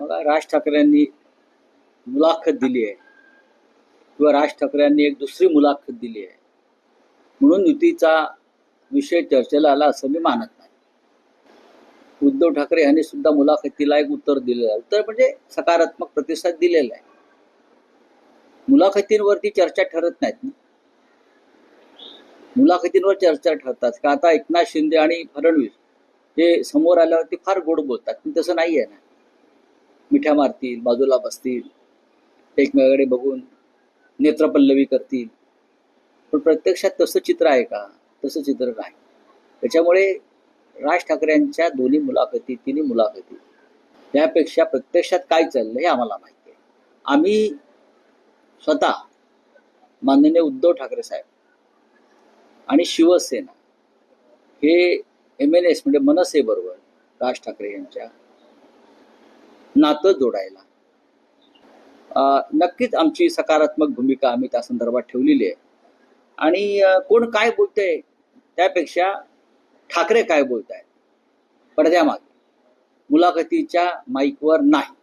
राज ठाकरेंनी मुलाखत दिली आहे. किंवा राज ठाकरेंनी एक दुसरी मुलाखत दिली आहे. म्हणून युतीचा विषय चर्चेला आला असं मी मानत नाही. उद्धव ठाकरे यांनी सुद्धा मुलाखतीला एक उत्तर दिलेलं आहे. उत्तर म्हणजे सकारात्मक प्रतिसाद दिलेला आहे. मुलाखतींवरती चर्चा ठरत नाहीत ना? मुलाखतींवर चर्चा ठरतात. का आता एकनाथ शिंदे आणि फडणवीस हे समोर आल्यावरती फार गोड बोलतात. पण तसं नाही आहे ना. मिठ्या मारतील बाजूला बसतील एकमेकाकडे बघून नेत्रपल्लवी करतील. पण प्रत्यक्षात तसं चित्र आहे का? तसं चित्र नाही. त्याच्यामुळे राज ठाकरेंच्या दोन्ही मुलाखती तिन्ही मुलाखती त्यापेक्षा प्रत्यक्षात काय चाललं हे आम्हाला माहिती आहे. आम्ही स्वतः माननीय उद्धव ठाकरे साहेब आणि शिवसेना हे एम एन एस म्हणजे मनसे बरोबर राज ठाकरे यांच्या नातं जोडायला. नक्कीच आमची सकारात्मक भूमिका आम्ही त्या संदर्भात ठेवलेली आहे. आणि कोण काय बोलतंय त्यापेक्षा ठाकरे काय बोलत आहेत पडद्यामागे. मुलाखतीच्या माईकवर नाही.